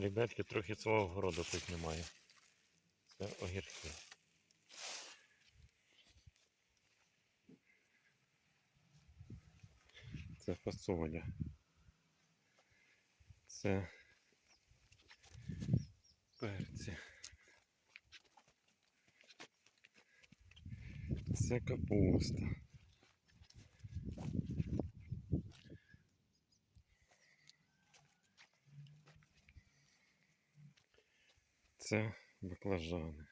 Ребятки, трохи свого городу тут немає. Це огірки. Це фасоля. Це перці. Це капуста. Це баклажани.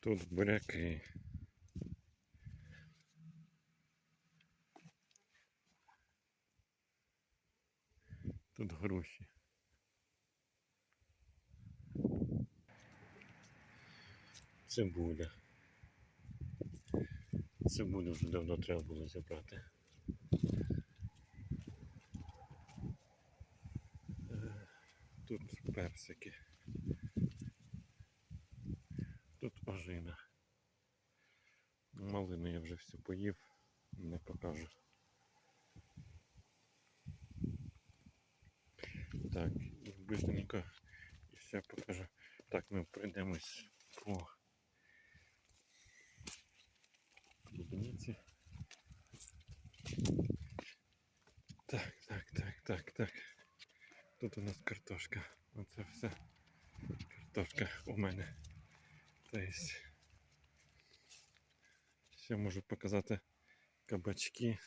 Тут буряки. Тут груші. Цибуля. Цибулю вже давно треба було зібрати. Тут персики. Тут ожина. Малину я вже всю поїв, не покажу. Так, быстренько і все покажу. Так, ми пройдемось по клубниці. Так, так, так, так, так. Тут у нас картошка. Оце все. Картошка у мене. Тобто, ще можу показати кабачки.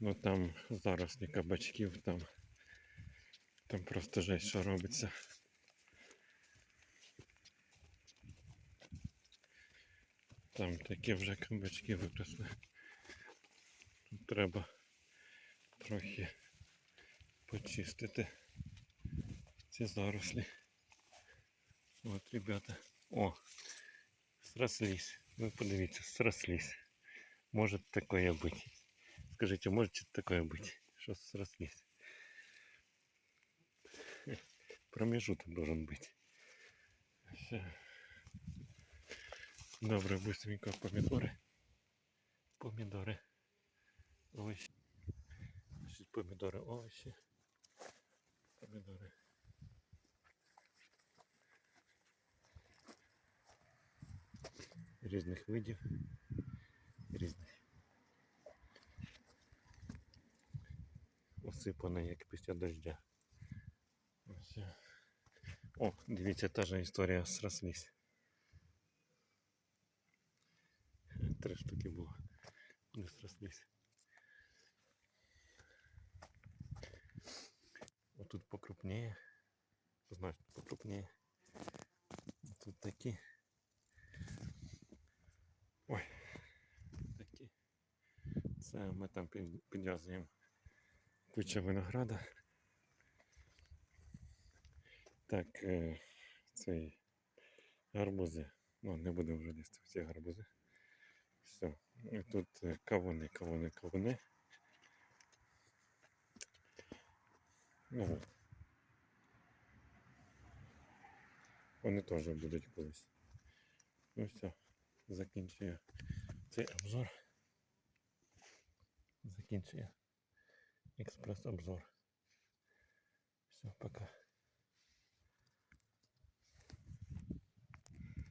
Ну там зарослі кабачків, там, там просто жесть, що робиться. Там такі вже кабачки виросли. Треба трохи почистити ці зарослі. От, ребята. О, срослись. Ви подивіться, срослись. Может такое быть. Скажите, может такое быть? Что срослись? Промежуток должен быть. Всё. Добре, быстренько помідори. Помідори. Овочі. Значить, помідори, овочі. Помідори. Різних видів. Різних. Осипане, як після дождя. Ось. О, дивіться, та ж історія срослись. Три штуки було. Не срослись. Вот тут покрупнее. Значит, покрупнее. Тут такі. Ой. Такі. Це ми там під- підв'язуємо куча винограда. Так, е, цей гарбузи. Ну, не будемо вже лізти в ці гарбузи. Все. І тут е, кавуни, кавуни, кавуни. Ну, Вони теж будуть колись. Ну все, закінчую цей обзор. Закінчую експрес-обзор. Все, пока.